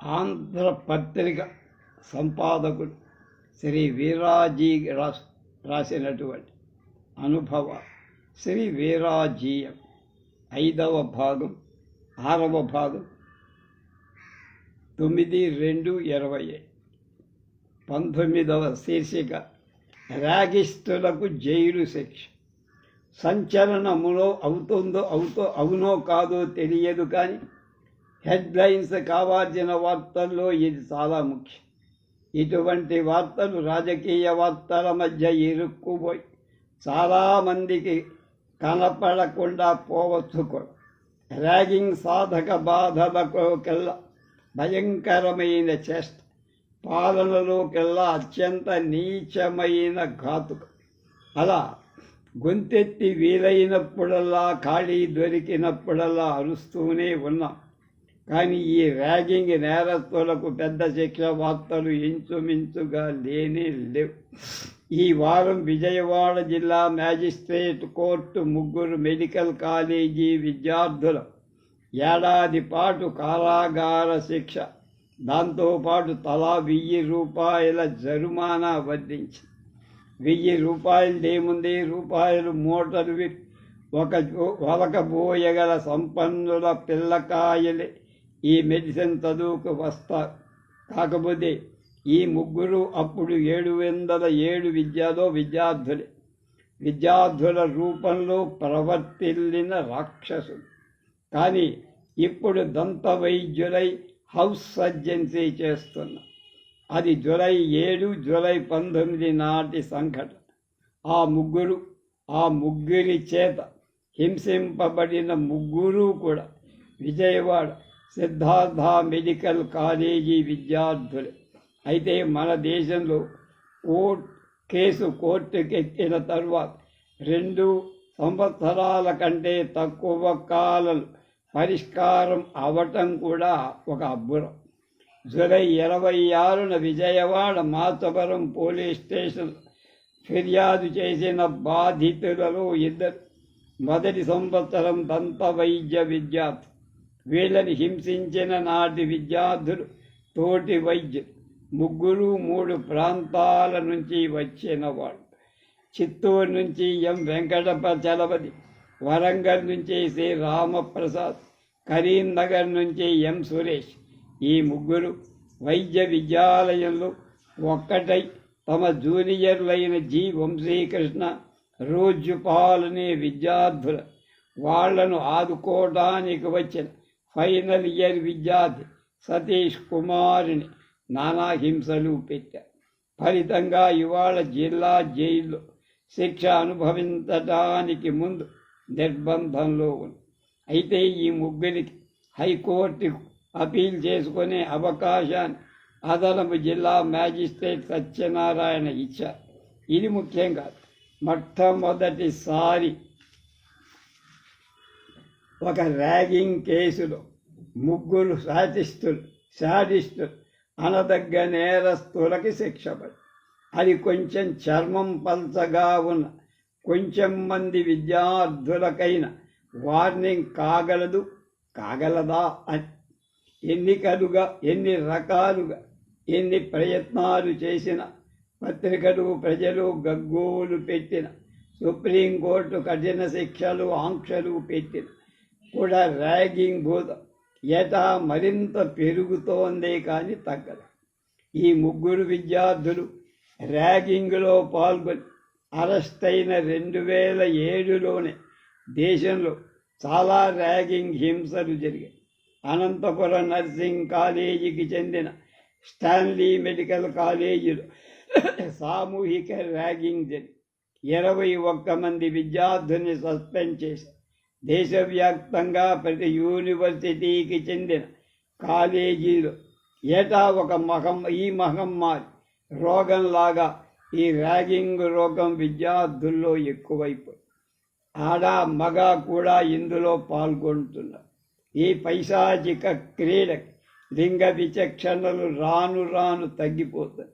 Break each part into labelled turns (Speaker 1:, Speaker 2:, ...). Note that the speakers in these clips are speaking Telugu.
Speaker 1: ఆంధ్రపత్రిక సంపాదకుడు శ్రీ వీరాజీ రాస్ రాసినటువంటి అనుభవ శ్రీ వీరాజీయం ఐదవ భాగం ఆరవ భాగం తొమ్మిది రెండు ఇరవై పంతొమ్మిదవ శీర్షిక రాగిస్తులకు జైలు శిక్ష. సంచలనములో అవుతుందో అవుతో అవునో కాదో తెలియదు కానీ హెడ్లైన్స్ కావాల్సిన వార్తల్లో ఇది చాలా ముఖ్యం. ఇటువంటి వార్తలు రాజకీయ వార్తల మధ్య ఇరుక్కుపోయి చాలామందికి కనపడకుండా పోవచ్చు కూడా. ర్యాగింగ్ సాధక బాధలకోకెల్లా భయంకరమైన చేష్ట. పాలనలోకెల్లా అత్యంత నీచమైన ఘాతుక. అలా గొంతెత్తి వీలైనప్పుడల్లా ఖాళీ దొరికినప్పుడల్లా అరుస్తూనే ఉన్నాం. కానీ ఈ ర్యాగింగ్ నేరస్తులకు పెద్ద శిక్ష వార్తలు ఇంచుమించుగా లేనే లేవు. ఈ వారం విజయవాడ జిల్లా మ్యాజిస్ట్రేట్ కోర్టు ముగ్గురు మెడికల్ కాలేజీ విద్యార్థుల ఏడాది పాటు కారాగార శిక్ష. దాంతోపాటు తలా వెయ్యి రూపాయల జరిమానా వడ్డించి వెయ్యి రూపాయలు ఏముంది రూపాయలు మోటార్ ఒక వలకబోయగల సంపన్నుల పిల్లకాయలే. ఈ మెడిసిన్ చదువుకు వస్తారు కాకపోతే ఈ ముగ్గురు అప్పుడు ఏడు వందల ఏడు విద్యలో విద్యార్థులే. విద్యార్థుల రూపంలో ప్రవర్తిల్లిన రాక్షసులు కానీ ఇప్పుడు దంత వైద్యులై హౌస్ సర్జెన్సీ చేస్తున్నా. అది జులై ఏడు జులై పంతొమ్మిది నాటి సంఘటన. ఆ ముగ్గురు ఆ ముగ్గురి చేత హింసింపబడిన ముగ్గురు కూడా విజయవాడ సిద్ధార్థ మెడికల్ కాలేజీ విద్యార్థులు. అయితే మన దేశంలో కోర్ట్ కేసు కోర్టుకెక్కిన తర్వాత రెండు సంవత్సరాల కంటే తక్కువ కాలం పరిష్కారం అవటం కూడా ఒక అబ్బురం. జూలై ఇరవై ఆరున విజయవాడ మాచవరం పోలీస్ స్టేషన్ ఫిర్యాదు చేసిన బాధితులలో ఇద్దరు. మొదటి సంవత్సరం దంత వైద్య విద్యార్థి వీళ్ళని హింసించిన నాటి విద్యార్థులు తోటి వైద్యులు. ముగ్గురు మూడు ప్రాంతాల నుంచి వచ్చిన వాళ్ళు. చిత్తూరు నుంచి ఎం. వెంకటపచలపతి వరంగల్ నుంచి శ్రీ రామప్రసాద్ కరీంనగర్ నుంచి ఎం. సురేష్. ఈ ముగ్గురు వైద్య విద్యాలయంలో ఒక్కటై తమ జూనియర్లైన జి. వంశీకృష్ణ రోజుపాలనే విద్యార్థుల. వాళ్ళను ఆదుకోవడానికి వచ్చిన ఫైనల్ ఇయర్ విద్యార్థి సతీష్ కుమార్ని నానా హింసలు పెట్టారు ఫలితంగా ఇవాళ జిల్లా జైల్లో శిక్ష అనుభవించడానికి ముందు నిర్బంధంలో ఉంది. అయితే ఈ ముగ్గురికి హైకోర్టుకు అపీల్ చేసుకునే అవకాశాన్ని అదనపు జిల్లా మ్యాజిస్ట్రేట్ సత్యనారాయణ ఇచ్చారు. ఇది ముఖ్యం కాదు. మొట్టమొదటిసారి ఒక ర్యాగింగ్ కేసులో ముగ్గురు సాధిస్తులు సాధిస్తులు అనదగ్గ నేరస్తులకి శిక్ష పడి అది కొంచెం చర్మం పల్చగా ఉన్న కొంచెం మంది విద్యార్థులకైన వార్నింగ్ కాగలదు కాగలదా అని. ఎన్నికలుగా ఎన్ని రకాలుగా ఎన్ని ప్రయత్నాలు చేసిన పత్రికలు ప్రజలు గగ్గోలు పెట్టిన సుప్రీంకోర్టు కఠిన శిక్షలు ఆంక్షలు పెట్టిన కూడా ర్యాగింగ్ భూతం ఏటా మరింత పెరుగుతోంది కానీ తగ్గదు. ఈ ముగ్గురు విద్యార్థులు ర్యాగింగ్లో పాల్గొని అరెస్ట్ అయిన రెండు వేల ఏడులోనే దేశంలో చాలా ర్యాగింగ్ హింసలు జరిగాయి. అనంతపురం నర్సింగ్ కాలేజీకి చెందిన స్టాన్లీ మెడికల్ కాలేజీలో సామూహిక ర్యాగింగ్ జరిగి ఇరవై ఒక్క మంది విద్యార్థుల్ని సస్పెండ్ చేశారు. దేశవ్యాప్తంగా ప్రతి యూనివర్సిటీకి చెందిన కాలేజీలో ఏటా ఒక మహం ఈ మహమ్మారి రోగంలాగా ఈ ర్యాగింగ్ రోగం విద్యార్థుల్లో ఎక్కువైపోయి ఆడ మగ కూడా ఇందులో పాల్గొంటున్నారు. ఈ పైశాచిక క్రీడకి లింగ విచక్షణలు రాను రాను తగ్గిపోతాయి.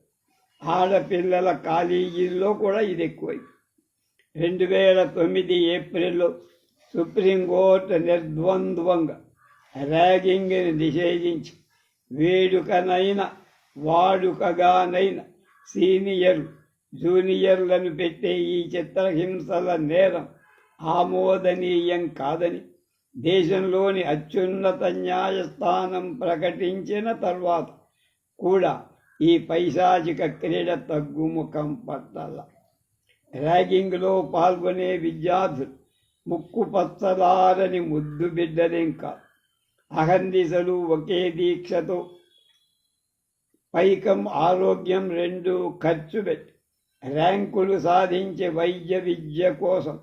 Speaker 1: ఆడపిల్లల కాలేజీల్లో కూడా ఇది ఎక్కువైపోయింది. రెండు వేల తొమ్మిది ఏప్రిల్లో సుప్రీంకోర్టు నిర్ద్వంద్వంగా ర్యాగింగ్ని నిషేధించి వేడుకనైన వాడుకగానైన సీనియర్ జూనియర్లను పెట్టే ఈ చిత్రహింసల నేరం ఆమోదనీయం కాదని దేశంలోని అత్యున్నత న్యాయస్థానం ప్రకటించిన తర్వాత కూడా ఈ పైశాచిక క్రీడ తగ్గుముఖం పట్టాల. ర్యాగింగ్లో పాల్గొనే విద్యార్థులు ముక్కు పచ్చలారని ముద్దు బిడ్డలేం అహందిశలు ఒకే దీక్షతో. పైకం ఆరోగ్యం రెండు ఖర్చు పెట్టి. ర్యాంకులు సాధించే వైద్య విద్య కోసం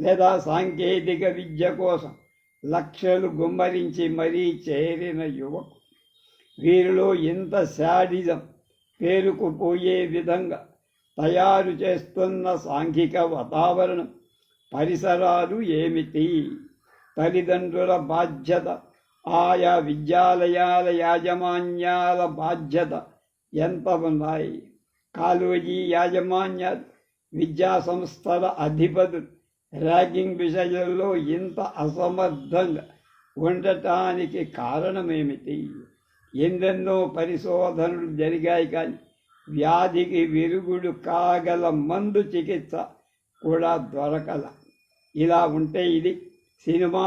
Speaker 1: లేదా సాంకేతిక విద్య కోసం లక్షలు గుమ్మరించి మరీ చేరిన యువకు. వీరిలో ఇంత శాడిజం పేరుకుపోయే విధంగా తయారు చేస్తున్న సాంఘిక వాతావరణం పరిసరాలు ఏమిటి? తల్లిదండ్రుల బాధ్యత ఆయా విద్యాలయాల యాజమాన్యాల బాధ్యత ఎంత ఉన్నాయి? కాలేజీ యాజమాన్యాలు విద్యా సంస్థల అధిపతులు ర్యాగింగ్ విషయంలో ఇంత అసమర్థంగా ఉండటానికి కారణమేమిటి? ఎందెన్నో పరిశోధనలు జరిగాయి కానీ వ్యాధికి విరుగుడు కాగల మందు చికిత్స కూడా దొరకల. ఇలా ఉంటే ఇది సినిమా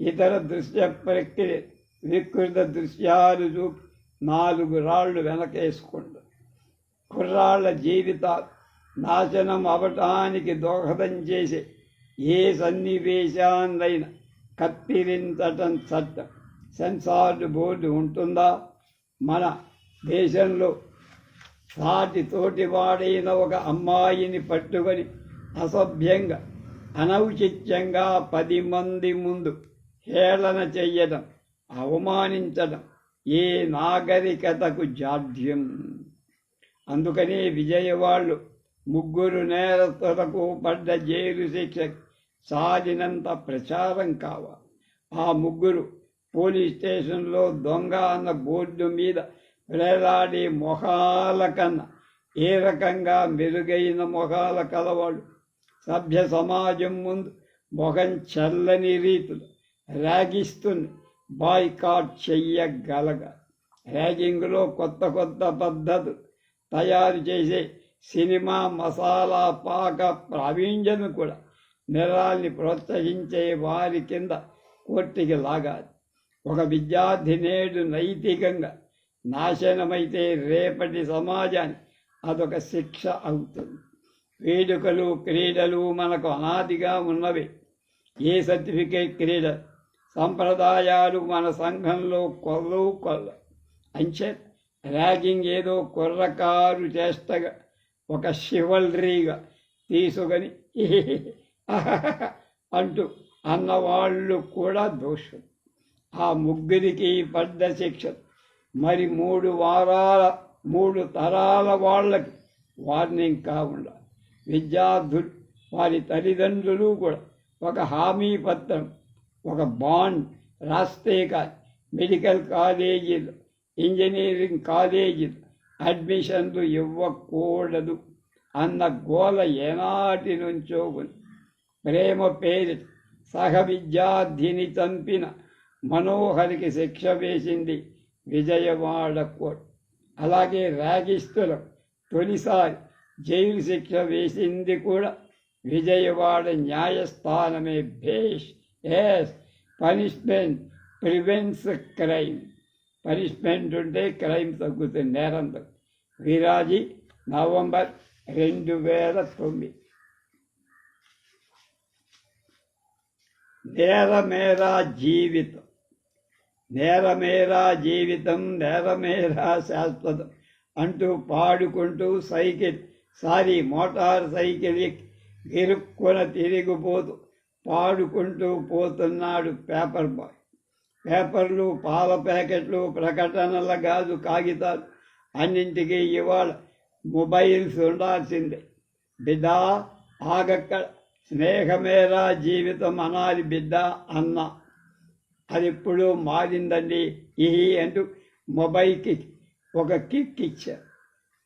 Speaker 1: ఇతర దృశ్య ప్రక్రియ వికృత దృశ్యాలు చూపి నాలుగు రాళ్ళు వెనకేసుకుండు. కుర్రాళ్ళ జీవితాలు నాశనం అవటానికి దోహదం చేసే ఏ సన్నివేశాన్నైనా కత్తిరించటం చట్టం సెన్సార్డ్ బోర్డు ఉంటుందా? మన దేశంలో సాటి తోటివాడైన ఒక అమ్మాయిని పట్టుకొని అసభ్యంగా అనౌచిత్యంగా పది మంది ముందు హేళన చెయ్యడం అవమానించడం ఏ నాగరికతకు జాడ్యం అందుకనే విజయవాళ్ళు ముగ్గురు నేరస్తులకు పడ్డ జైలు శిక్ష సాగినంత ప్రచారం కావాలి ఆ ముగ్గురు పోలీస్ స్టేషన్లో దొంగ అన్న బోర్డు మీద వేలాడి మొహాల కన్నా ఏ రకంగా మెరుగైన మొహాల కలవాడు సభ్య సమాజం ముందు మొహం చల్లని రీతులు. ర్యాగిస్తుంది బాయ్కాట్ చెయ్యగలగ. ర్యాగింగ్లో కొత్త కొత్త పద్ధతులు తయారు చేసే సినిమా మసాలా పాక ప్రావీణ్యను కూడా నిరాల్ని ప్రోత్సహించే వారి కింద కోర్టుకి లాగాలి. ఒక విద్యార్థి నేడు నైతికంగా నాశనమైతే రేపటి సమాజానికి అదొక శిక్ష అవుతుంది. వేడుకలు క్రీడలు మనకు అనాదిగా ఉన్నవి. ఏ సర్టిఫికేట్ క్రీడ? సంప్రదాయాలు మన సంఘంలో కొల్లు కొల్ల అంచే ర్యాగింగ్ ఏదో కుర్రకారు చేస్తగా ఒక శివల్రీగా తీసుకొని అంటూ అన్నవాళ్ళు కూడా దోషం ఆ ముగ్గురికి పడ్డ శిక్ష. మరి మూడు వారాల మూడు తరాల వాళ్ళకి వార్నింగ్ కాకుండా విద్యార్థులు వారి తల్లిదండ్రులు కూడా ఒక హామీ పత్రం ఒక బాండ్ రాస్తే కాదు మెడికల్ కాలేజీలు ఇంజనీరింగ్ కాలేజీలు అడ్మిషన్లు ఇవ్వకూడదు అన్న గోల ఏనాటి నుంచో ఉంది. ప్రేమ పేరు సహ విద్యార్థిని చంపిన మనోహరికి శిక్ష వేసింది విజయవాడ కోర్టు. అలాగే రాగిస్తులం తొలిసారి జైలు శిక్ష వేసింది కూడా విజయవాడ న్యాయస్థానమే భేష్ yes punishment prevents crime punishment ఉంటే క్రైమ్ తగ్గుతుంది నేరం తగ్గుతుంది విరాజీ నవంబర్ రెండు వేల తొమ్మిది నేరమేరా జీవితం నేరమేరా జీవితం నేరమేరా శాశ్వతం అంటూ పాడుకుంటూ సైకిల్ సారి మోటార్ సైకిల్ గిరుక్కున తిరిగిపోతూ పాడుకుంటూ పోతున్నాడు పేపర్ బాయ్. పేపర్లు పాల ప్యాకెట్లు ప్రకటనల గాజు కాగితాలు అన్నింటికీ ఇవాళ మొబైల్స్ ఉండాల్సిందే. బిడ్డ ఆగక్క స్నేహమేరా జీవితం అనాలి బిడ్డ అన్న. అది ఇప్పుడు మారిందండి. ఈ అంటూ మొబైల్కి ఒక కిక్ ఇచ్చారు.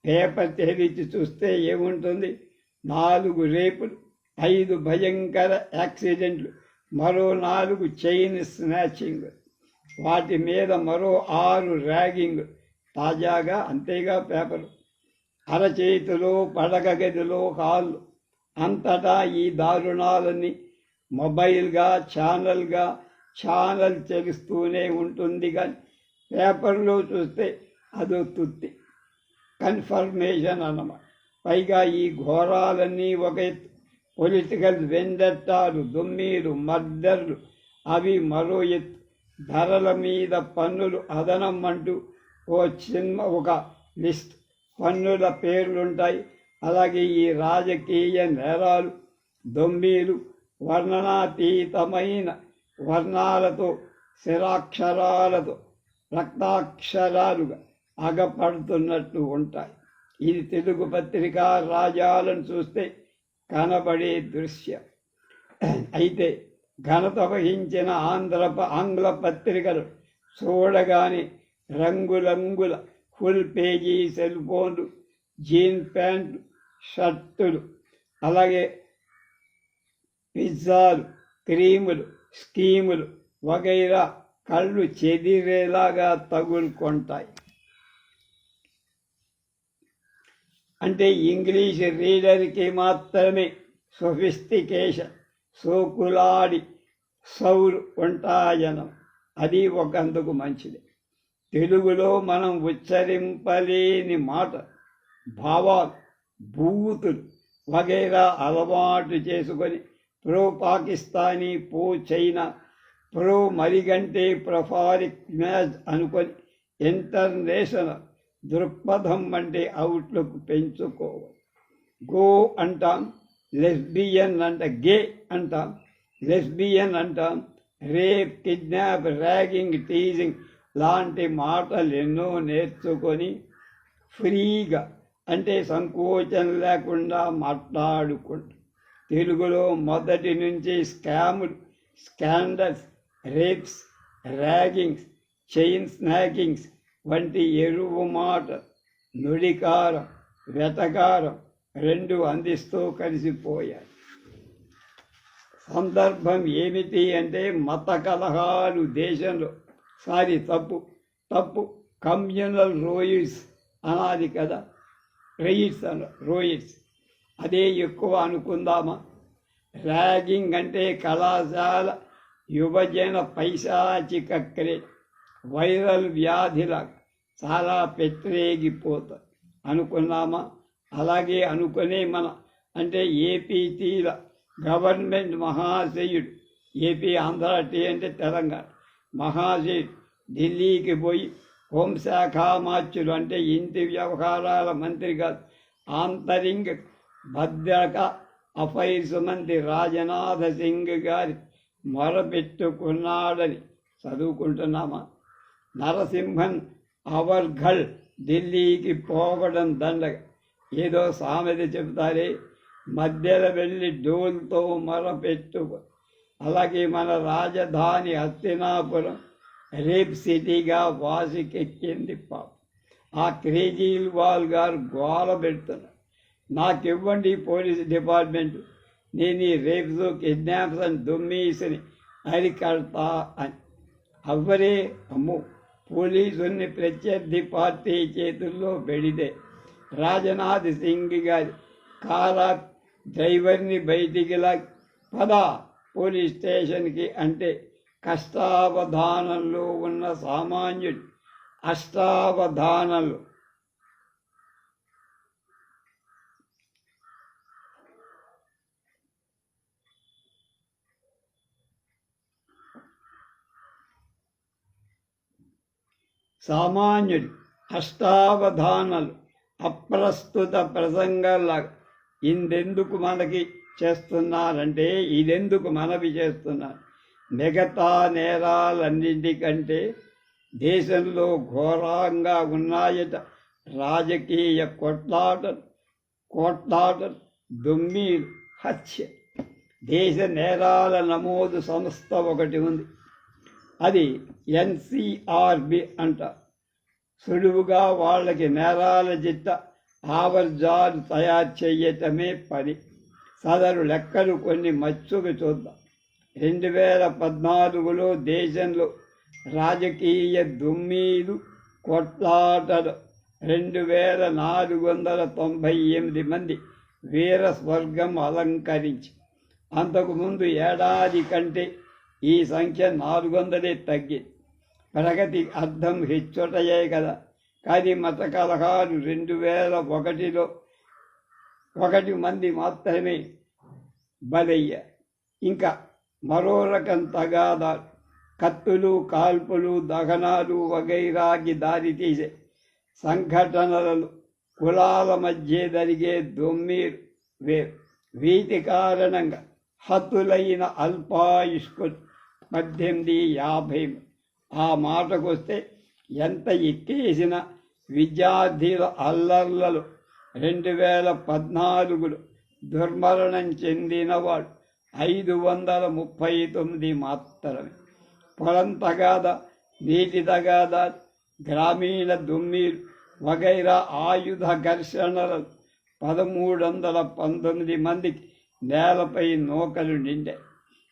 Speaker 1: పేపర్ తెరిచి చూస్తే ఏముంటుంది? నాలుగు రేపులు ఐదు భయంకర యాక్సిడెంట్లు మరో నాలుగు చైన్ స్నాచింగ్ వాటి మీద మరో ఆరు ర్యాగింగ్. తాజాగా అంతేగా పేపరు. అరచేతిలో పడక గదిలో హాళ్ళు అంతటా ఈ దారుణాలని మొబైల్గా ఛానల్గా ఛానల్ తెలుస్తూనే ఉంటుంది కానీ పేపర్లో చూస్తే అదో తుత్తి కన్ఫర్మేషన్ అన్నమాట. పైగా ఈ ఘోరాలన్నీ ఒక ఎత్తు పొలిటికల్ వెందెట్టాలు దుమ్మీలు మర్డర్లు అవి మరో ఎత్తు ధరల మీద పన్నులు అదనం అంటూ ఓ చిన్న ఒక లిస్ట్ పన్నుల పేర్లుంటాయి. అలాగే ఈ రాజకీయ నేరాలు దొమ్మీలు వర్ణనాతీతమైన వర్ణాలతో శిరాక్షరాలతో రక్తాక్షరాలుగా అగపడుతున్నట్టు ఉంటాయి. ఇది తెలుగు పత్రికా రాజాలను చూస్తే కనబడే దృశ్యం. అయితే ఘనత వహించిన ఆంధ్ర ఆంగ్ల పత్రికలు చూడగానే రంగురంగుల ఫుల్ పేజీ సెల్ ఫోన్లు జీన్ ప్యాంట్లు షర్టులు అలాగే పిజ్జాలు క్రీములు స్కీములు వగైరా కళ్ళు చెదిరేలాగా తగులుకుంటాయి. అంటే ఇంగ్లీష్ రీడర్కి మాత్రమే సొఫిస్టికేషన్ సోకులాడి సౌరు ఉంటాయనం. అది ఒకందుకు మంచిది. తెలుగులో మనం ఉచ్చరింపలేని మాట భావాలు బూతులు వగైరా అలవాటు చేసుకొని pro Pakistani pro China pro మరిగంటే ప్రొఫారిక్ మ్యాచ్ అనుకొని ఇంటర్నేషనల్ దృక్పథం అంటే అవుట్లుక్ పెంచుకోవాలి గో అంటాం లెస్బియన్ అంట గే అంటాం లెస్బియన్ అంటాం రేప్ కిడ్నాప్ ర్యాగింగ్ టీజింగ్ లాంటి మాటలు ఎన్నో నేర్చుకొని ఫ్రీగా అంటే సంకోచం లేకుండా మాట్లాడుకుంటా. తెలుగులో మొదటి నుంచి స్కాములు scandals rapes raggings chain snatchings వంటి ఎరువు మాట నుడికారం వెతకారం రెండు అందిస్తూ కలిసిపోయాయి. సందర్భం ఏమిటి అంటే మత కలహాలు దేశంలో. సారీ తప్పు తప్పు కమ్యూనల్ రోయిడ్స్ అనాది కదా. రెయిడ్స్ అన్న రోయిడ్స్. అదే ఎక్కువ అనుకుందామా? ర్యాగింగ్ అంటే కళాశాల యువజన పైశాచిక క్రే వైరల్ వ్యాధిల చాలా పెట్టరేగిపోతాయి అనుకున్నామా? అలాగే అనుకునే మన. అంటే ఏపీటీల గవర్నమెంట్ మహాశయుడు. ఏపీ ఆంధ్ర టీ అంటే తెలంగాణ. మహాశయుడు. ఢిల్లీకి పోయి హోంశాఖ మార్చులు అంటే ఇంటి వ్యవహారాల మంత్రి కాదు. ఆంతరింగ భద్రక అఫైర్స్ మంత్రి రాజనాథ సింగ్ గారి మొరపెట్టుకున్నాడని చదువుకుంటున్నామా? నరసింహన్ అవర్ఘల్ ఢిల్లీకి పోవడం దండగ ఏదో సామెత చెబుతారే మధ్యలో వెళ్ళి డోల్తో మొరపెట్టు అలాగే మన రాజధాని హస్తినాపురం రేప్ సిటీగా వాసికెక్కింది పాప ఆ క్రేజీల్ వాల్ గారు గోల పెడుతున్నారు నాకు ఇవ్వండి పోలీస్ డిపార్ట్మెంట్ నేను ఈ రేప్స్ కిడ్నాప్స్ అని దుమ్మీసిని అరికడతా అని అవ్వరే అమ్ము పోలీసుల్ని ప్రత్యర్థి పార్టీ చేతుల్లో పెడితే రాజనాథ్ సింగ్ గారి కారా డ్రైవర్ని బయటికి లా పద పోలీస్ స్టేషన్కి అంటే కష్టావధానంలో ఉన్న సామాన్యుడు. అష్టావధానంలో. సామాన్యుడు అష్టావధానలు అప్రస్తుత ప్రసంగాల ఇందెందుకు మనకి చేస్తున్నారంటే ఇదెందుకు మనవి చేస్తున్నారు? మిగతా నేరాలన్నింటికంటే దేశంలో ఘోరంగా ఉన్నాయట రాజకీయ కొట్లాట కోట్లాట దొమ్మీలు హత్య. దేశ నేరాల నమోదు సంస్థ ఒకటి ఉంది. అది ఎన్సిఆర్బి అంట. సులువుగా వాళ్ళకి నేరాల జిట్ట ఆవర్జాలు తయారు చేయటమే పని. సదరు లెక్కలు కొన్ని మచ్చుకు చూద్దాం. రెండు వేల పద్నాలుగులో దేశంలో రాజకీయ దుమ్మీలు కొట్లాటలు. రెండు వేల నాలుగు వందల తొంభై ఎనిమిది మంది వీర స్వర్గం అలంకరించి. అంతకుముందు ఏడాది కంటే ఈ సంఖ్య నాలుగు వందలే తగ్గి. ప్రగతి అర్థం హెచ్చుటయే కదా. కానీ మత కలహాలు రెండు వేల ఒకటిలో ఒకటి మంది మాత్రమే బలయ్య. ఇంకా మరో రకం తగాదాలు కత్తులు కాల్పులు దహనాలు వగైరాకి దారితీసే సంఘటనలను కులాల మధ్య జరిగే దొమ్మీరు వేరు వీటి కారణంగా హతులైన అల్పాయుష్కులు పద్దెనిమిది యాభై ఆ మాటకొస్తే ఎంత ఎక్కేసిన విద్యార్థుల అల్లర్లలో. రెండు వేల పద్నాలుగులో దుర్మరణం చెందినవాడు ఐదు వందల ముప్పై తొమ్మిది మాత్రమే. పొలం తగాద నీటి తగాద గ్రామీణ దుమ్మీలు వగైరా ఆయుధ ఘర్షణలు పదమూడు వందల పంతొమ్మిది మందికి నేలపై నూకలు నిండాయి.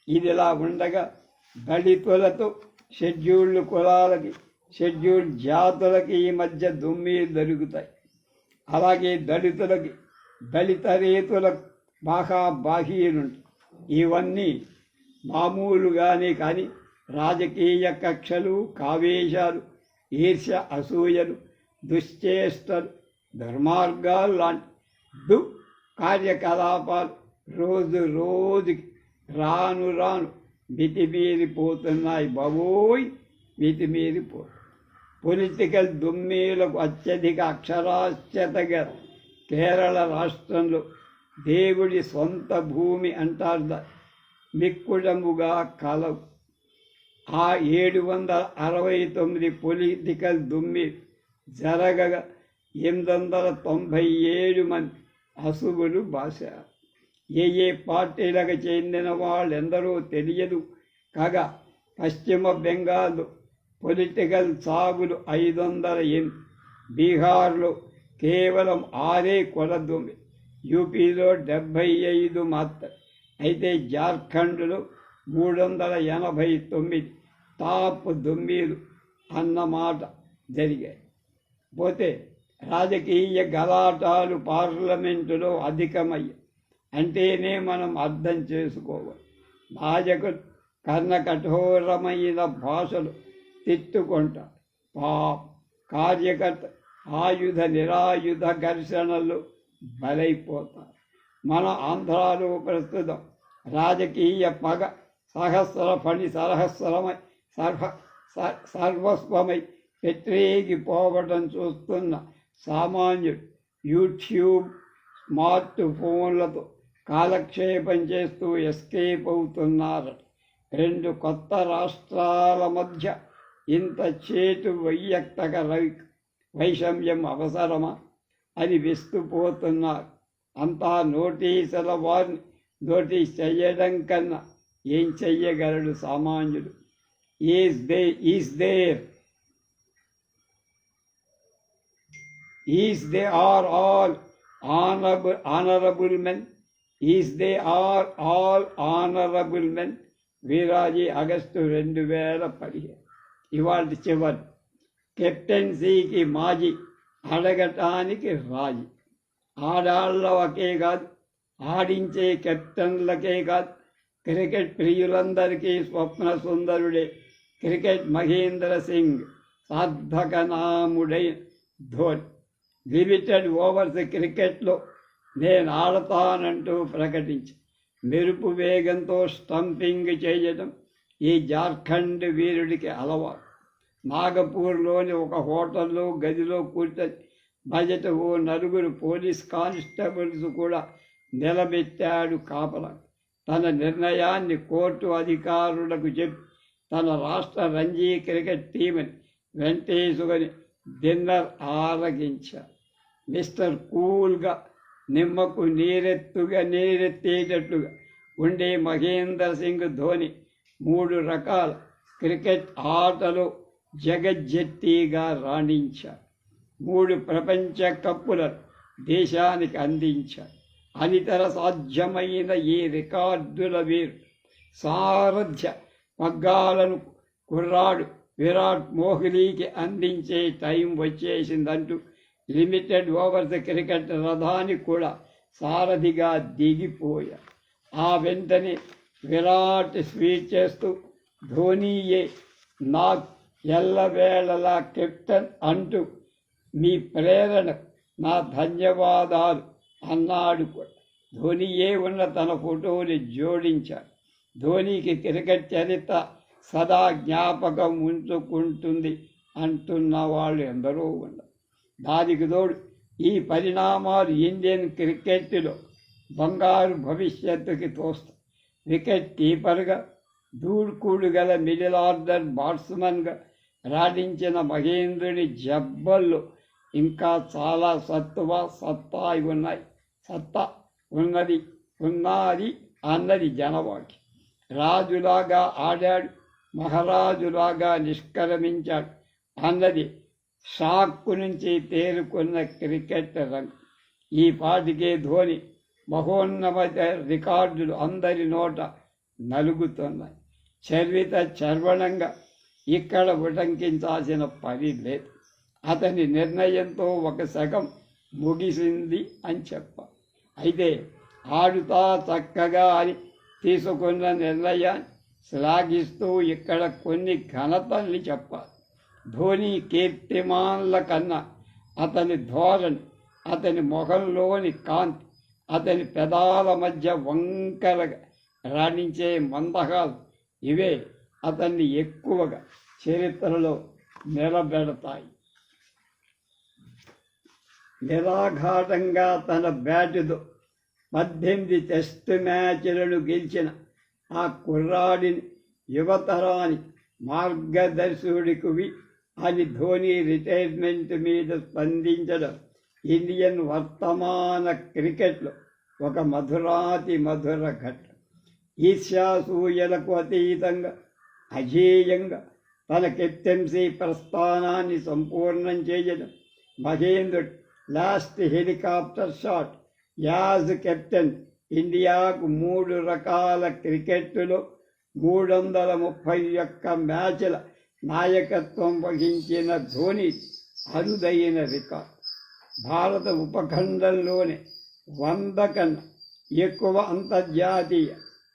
Speaker 1: ఇదిలా ఉండగా దళితులతో షెడ్యూల్డ్ కులాలకి షెడ్యూల్డ్ జాతులకి ఈ మధ్య దుమ్మీలు దొరుకుతాయి. అలాగే దళితులకి దళిత రీతులకు బాగా బాహీనుంటాయి ఇవన్నీ మామూలుగానే కానీ రాజకీయ కక్షలు కావేశాలు ఈర్ష్య అసూయలు దుశ్చేష్టలు దుర్మార్గాలు లాంటి దు కార్యకలాపాలు రోజు రోజుకి రాను రాను మితిమీరిపోతున్నాయి బాబోయ్ మితిమీరిపో పొలిటికల్ దుమ్మీలకు అత్యధిక అక్షరాస్యతగా కేరళ రాష్ట్రంలో దేవుడి సొంత భూమి అంటారు మిక్కుడముగా కలవు. ఆ ఏడు వందల అరవై తొమ్మిది పొలిటికల్ దుమ్మి జరగగా ఎనిమిది వందల తొంభై ఏడు మంది అసుగులు భాష ఏ ఏ పార్టీలకు చెందిన వాళ్ళెందరో తెలియదు. కాగా పశ్చిమ బెంగాల్ పొలిటికల్ సాగులు ఐదు వందల ఎనిమిది బీహార్లో కేవలం ఆరే కొలదుమ్మి యూపీలో డెబ్భై ఐదు మాత్రం అయితే జార్ఖండ్లో మూడు వందల ఎనభై తొమ్మిది టాప్ దుమ్మీలు అన్నమాట జరిగాయి. పోతే రాజకీయ గలాటాలు పార్లమెంటులో అధికమయ్యాయి. అంటేనే మనం అర్థం చేసుకోవాలి. భాజకు కర్ణ కఠోరమైన భాషలు తిట్టుకుంటారు. పా కార్యకర్త ఆయుధ నిరాయుధ ఘర్షణలు బలైపోతారు మన ఆంధ్రాలో ప్రస్తుతం రాజకీయ పగ సహస్ర ఫణి సహస్రమై సర్వ సర్వస్వమై పెట్టేగిపోవడం చూస్తున్న సామాన్యుడు యూట్యూబ్ స్మార్ట్ ఫోన్లతో కాలక్షేపం చేస్తూ ఎస్కేప్ అవుతున్నారు రెండు కొత్త రాష్ట్రాల మధ్య ఇంత చేటు వైయక్తక వైషమ్యం అవసరమా? అని విస్తుపోతున్నారు. అంతా నోటీసుల వారిని నోటీస్ చేయడం కన్నా ఏం చెయ్యగలడు సామాన్యుడు? Is they is there is they are all honourable honourable men. Is they are all honourable men Viraji August రెండు వేల పదిహేను ఇవాళ చివరి కెప్టెన్సీకి మాజీ అడగటానికి రాజీ ఆడాళ్ళకే కాదు ఆడించే కెప్టెన్లకే కాదు క్రికెట్ ప్రియులందరికీ స్వప్న సుందరుడే క్రికెట్ మహేంద్ర సింగ్ సార్థకనాముడైన ధోని లిమిటెడ్ ఓవర్స్ క్రికెట్లో నేను ఆడతానంటూ ప్రకటించి మెరుపు వేగంతో స్టంపింగ్ చేయడం ఈ జార్ఖండ్ వీరుడికి అలవాటు. నాగపూర్లోని ఒక హోటల్లో గదిలో కూర్చొని బజెట్ ఓ నలుగురు పోలీస్ కానిస్టేబుల్స్ కూడా నిలబెట్టాడు కాపలా. తన నిర్ణయాన్ని కోర్టు అధికారులకు చెప్పి తన రాష్ట్ర రంజీ క్రికెట్ టీంని వెంటేసుకొని డిన్నర్ ఆరగించారు. మిస్టర్ కూల్గా నిమ్మకు నీరెత్తుగా నీరెత్తేటట్లుగా ఉండే మహేందర్ సింగ్ ధోని మూడు రకాల క్రికెట్ ఆటలు జగజ్జెట్టిగా రాణించారు మూడు ప్రపంచ కప్పులను దేశానికి అందించారు అనితర సాధ్యమైన ఈ రికార్డుల వీరు సారథ్య పగ్గాలను కుర్రాడు విరాట్ కోహ్లీకి అందించే టైం వచ్చేసిందంటూ లిమిటెడ్ ఓవర్స్ క్రికెట్ రథాన్ని కూడా సారథిగా దిగిపోయారు ఆ వెంటనే విరాట్ స్వీట్ చేస్తూ ధోనీయే నా ఎల్లవేళలా కెప్టెన్ అంటూ మీ ప్రేరణ నా ధన్యవాదాలు అన్నాడు కూడా. ధోనియే ఉన్న తన ఫోటోని జోడించాడు. ధోనికి క్రికెట్ చరిత్ర సదా జ్ఞాపకం ఉంచుకుంటుంది అంటున్న వాళ్ళు ఎందరో ఉన్నారు. దానికి తోడు ఈ పరిణామాలు ఇండియన్ క్రికెట్లో? బంగారు భవిష్యత్తుకి తోస్తాయి వికెట్ కీపర్గా దూడుకూడు గల మిడిల్ ఆర్డర్ బాట్స్మన్గా రాణించిన మహేంద్రుని జబ్బల్లో ఇంకా చాలా సత్తువ సత్తా ఉన్నాయి. సత్తా ఉన్నది ఉన్నది అన్నది జనవాకి. రాజులాగా ఆడాడు మహారాజులాగా నిష్క్రమించాడు అన్నది షాక్కు నుంచి తేరుకున్న క్రికెట్ రంగం ఈ పాటికే ధోని మహోన్నత రికార్డులు అందరి నోట నలుగుతున్నాయి. చర్విత చర్వణంగా ఇక్కడ ఉటంకించాల్సిన పని లేదు. అతని నిర్ణయంతో ఒక సగం ముగిసింది అని చెప్ప. అయితే ఆడుతా చక్కగా అని తీసుకున్న నిర్ణయాన్ని శ్లాఘిస్తూ ఇక్కడ కొన్ని ఘనతల్ని చెప్పాలి. ధోని కీర్తిమాన్ల కన్నా అతని ధోరణి అతని ముఖంలోని కాంతి అతని పెదాల మధ్య వంకరగా రాణించే మందహాలు ఇవే అతన్ని ఎక్కువగా చరిత్రలో నిలబెడతాయి. నిరాఘాటంగా తన బ్యాటుతో పద్దెనిమిది టెస్ట్ మ్యాచ్లను గెలిచిన ఆ కుర్రాడిని యువతరానికి మార్గదర్శకుడికి అని ధోని రిటైర్మెంట్ మీద స్పందించడం ఇండియన్ వర్తమాన క్రికెట్లో ఒక మధురాతి మధుర ఘట్టం. ఈర్ష్యాసూయలకు అతీతంగా అజేయంగా తన కెప్టెన్సీ ప్రస్థానాన్ని సంపూర్ణం చేయడం. మహేంద్రుడు last helicopter shot. As captain ఇండియాకు మూడు రకాల క్రికెట్లో మూడు వందల ముప్పై ఒక్క మ్యాచ్ల నాయకత్వం వహించిన ధోని అరుదైన రికార్డ్. భారత ఉపఖండంలోనే వంద కన్నా ఎక్కువ అంతర్జాతీయ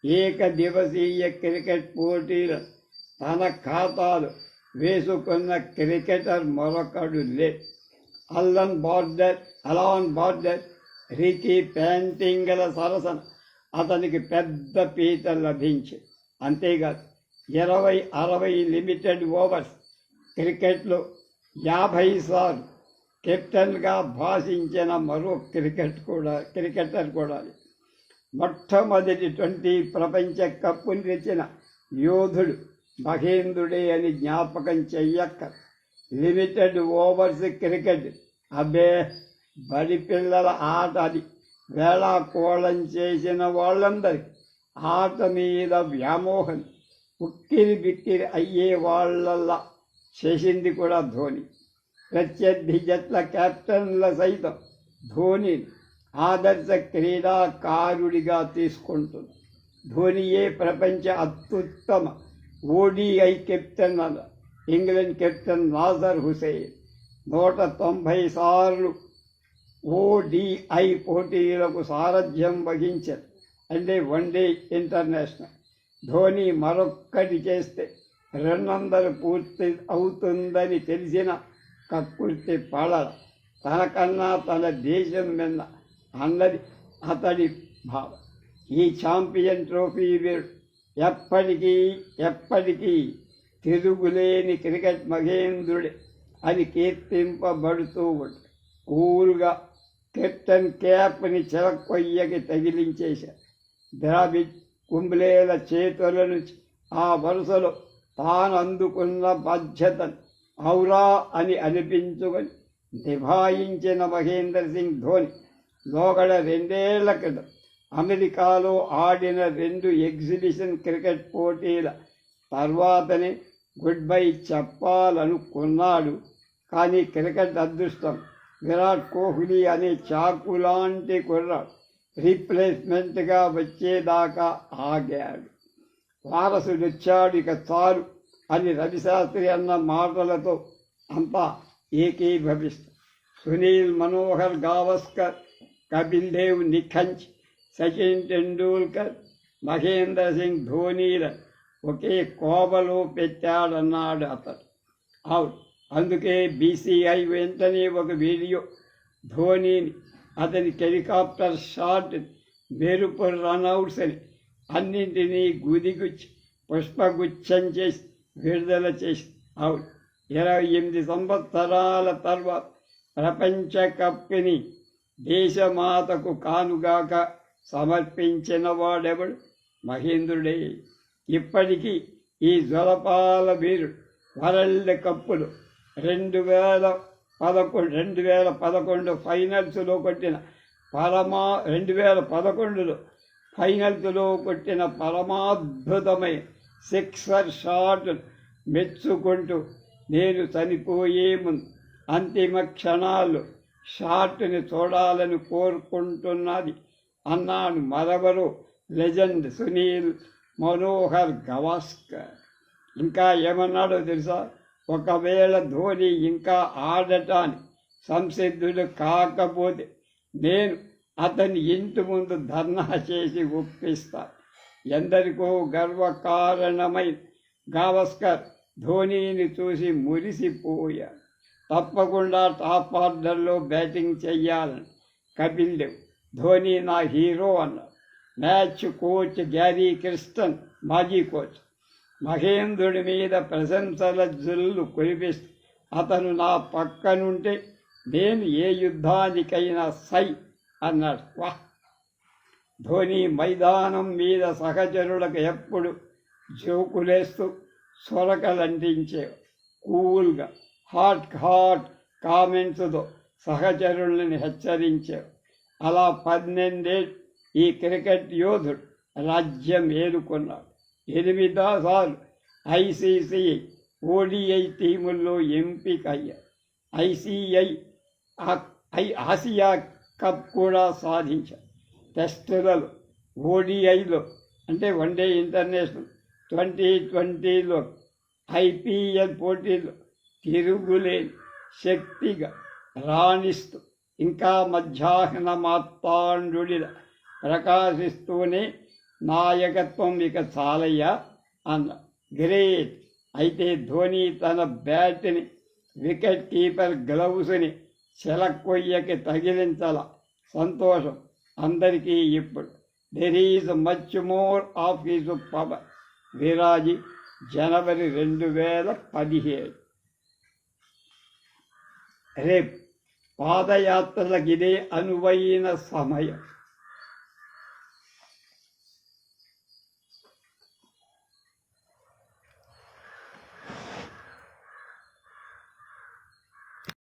Speaker 1: ఏకదివసీయ క్రికెట్ పోటీలు తన ఖాతాలు వేసుకున్న క్రికెటర్ మరొకడు లే. Allan Border Alan Border Ricky పెయింటింగ్ల సరసన అతనికి పెద్ద పీత లభించి అంతేకాదు ఇరవై అరవై లిమిటెడ్ ఓవర్స్ క్రికెట్లో యాభై సార్లు కెప్టెన్గా భాషించిన మరో క్రికెట్ కూడా క్రికెటర్ కూడా. మొట్టమొదటి ట్వంటీ ప్రపంచ కప్పును తెచ్చిన యోధుడు మహేంద్రుడే అని జ్ఞాపకం చెయ్యక్క. Limited overs cricket. అబ్బే బడి పిల్లల ఆట అది. వేళాకోళం చేసిన వాళ్ళందరికీ ఆట మీద వ్యామోహం. ఉక్కిరి బిక్కిరి అయ్యే వాళ్ళల్లా చేసింది కూడా ధోని. ప్రత్యర్థి జట్ల కెప్టెన్ల సైతం ధోని ఆదర్శ క్రీడాకారుడిగా తీసుకుంటుంది. ధోనియే ప్రపంచ అత్యుత్తమ ODI captain England captain Nasser Hussain నూట తొంభై సార్లు ఓడిఐ పోటీలకు సారథ్యం వహించారు అంటే వన్డే ఇంటర్నేషనల్. ధోని మరొక్కటి చేస్తే రెండొందలు పూర్తి అవుతుందని తెలిసిన కక్కుర్తి పడల తనకన్నా తన దేశం మీద అన్నది అతడి భావం. ఈ ఛాంపియన్ ట్రోఫీ వీరు ఎప్పటికీ ఎప్పటికీ తిరుగులేని క్రికెట్ మహేంద్రుడే అని కీర్తింపబడుతూ ఉంటాడు కూల్గా కెప్టెన్ క్యాప్ని చెలకొయ్యకి తగిలించేశారు ద్రావిడ్ కుంబ్లేల చేతుల నుంచి ఆ వరుసలో తాను అందుకున్న బాధ్యతను ఔరా అని అనిపించుకొని నిభాయించిన మహేంద్ర సింగ్ ధోని లోగడ రెండేళ్ళ క్రితం అమెరికాలో ఆడిన రెండు ఎగ్జిబిషన్ క్రికెట్ పోటీల తర్వాతనే గుడ్ బై చెప్పాలనుకున్నాడు. కానీ క్రికెట్ అదృష్టం విరాట్ కోహ్లీ అనే చాకు లాంటి కుర్రాడు. రీప్లేస్మెంట్గా వచ్చేదాకా ఆగాడు. వారసుడు వచ్చాడు ఇక చాలు అని రవిశాస్త్రి అన్న మాటలతో అంతా ఏకీభవిస్తారు సునీల్ మనోహర్ గావస్కర్ కపిల్ దేవ్ నిఖంచ్ సచిన్ టెండూల్కర్ మహేంద్ర సింగ్ ధోనీల ఒకే కోబలో పెట్టాడన్నాడు అతడు. అవును అందుకే బీసీఐ వెంటనే ఒక వీడియో ధోనీని అతని హెలికాప్టర్ షాట్ మెరుపు రన్అవుట్స్ అని అన్నింటినీ గుదిగుచ్చి పుష్పగుచ్చం చేసి విడుదల చేసి అవుట్. ఇరవై ఎనిమిది సంవత్సరాల తర్వాత ప్రపంచ కప్ని దేశమాతకు కానుగాక సమర్పించిన వాడెవడు? మహేంద్రుడే. ఇప్పటికీ ఈ జ్వలపాల వీరుడు వరల్డ్ కప్పులు రెండు వేల పదకొండు రెండు వేల పదకొండు ఫైనల్స్లో కొట్టిన పరమా రెండు వేల పదకొండులో ఫైనల్స్లో కొట్టిన పరమాద్భుతమైన సిక్సర్ షాట్ మెచ్చుకుంటూ నేను చనిపోయే ముందు అంతిమ క్షణాలు షాట్ని చూడాలని కోరుకుంటున్నది అన్నాడు మరొకరు లెజెండ్ సునీల్ మనోహర్ గవాస్కర్. ఇంకా ఏమన్నాడో తెలుసా? ఒకవేళ ధోని ఇంకా ఆడటానికి సంసిద్ధుడు కాకపోతే నేను అతని ఇంటి ముందు ధర్నా చేసి ఒప్పిస్తా. ఎందరికో గర్వకారణమై గావస్కర్ ధోనీని చూసి మురిసిపోయాడు తప్పకుండా టాప్ ఆర్డర్లో బ్యాటింగ్ చెయ్యాలని కపిల్ దేవ్ ధోని నా హీరో అన్నాడు మ్యాచ్ కోచ్ గ్యారీ క్రిస్టన్ మాజీ కోచ్. మహేంద్రుడి మీద ప్రశంసల జల్లు కురిపిస్తూ అతను నా పక్కనుంటే నేను ఏ యుద్ధానికైనా సై అన్నాడు. వాహ్! ధోని మైదానం మీద సహచరులకు ఎప్పుడు జోకులేస్తూ సొరకలంటించే కూల్గా హాట్ హాట్ కామెంట్స్తో సహచరులను హెచ్చరించారు అలా పన్నెండే ఈ క్రికెట్ యోధుడు రాజ్యం ఏలుకున్నాడు. ఎనిమిదో సార్లు ఐసీసీ ఓడిఐ టీముల్లో ఎంపికయ్యారు ఐసీఐ ఐ ఆసియా కప్ కూడా సాధించారు టెస్టులలో ఓడిఐలో అంటే వన్డే ఇంటర్నేషనల్ ట్వంటీ ట్వంటీలో ఐపీఎల్ పోటీలో తిరుగులేని శక్తిగా రాణిస్తూ ఇంకా మధ్యాహ్న మార్తాండుడిలా ప్రకాశిస్తూనే నాయకత్వం ఇక చాలయ్యా అన్న. గ్రేట్. అయితే ధోని తన బ్యాట్ని వికెట్ కీపర్ గ్లౌస్ని చెలకొయ్యకి తగిలించాల. సంతోషం. అందరికీ ఇప్పుడు. There is much more of his power Viraji జనవరి రెండు వేల పదిహేడు. రేపు పాదయాత్రలకు ఇదే అనువైన సమయం.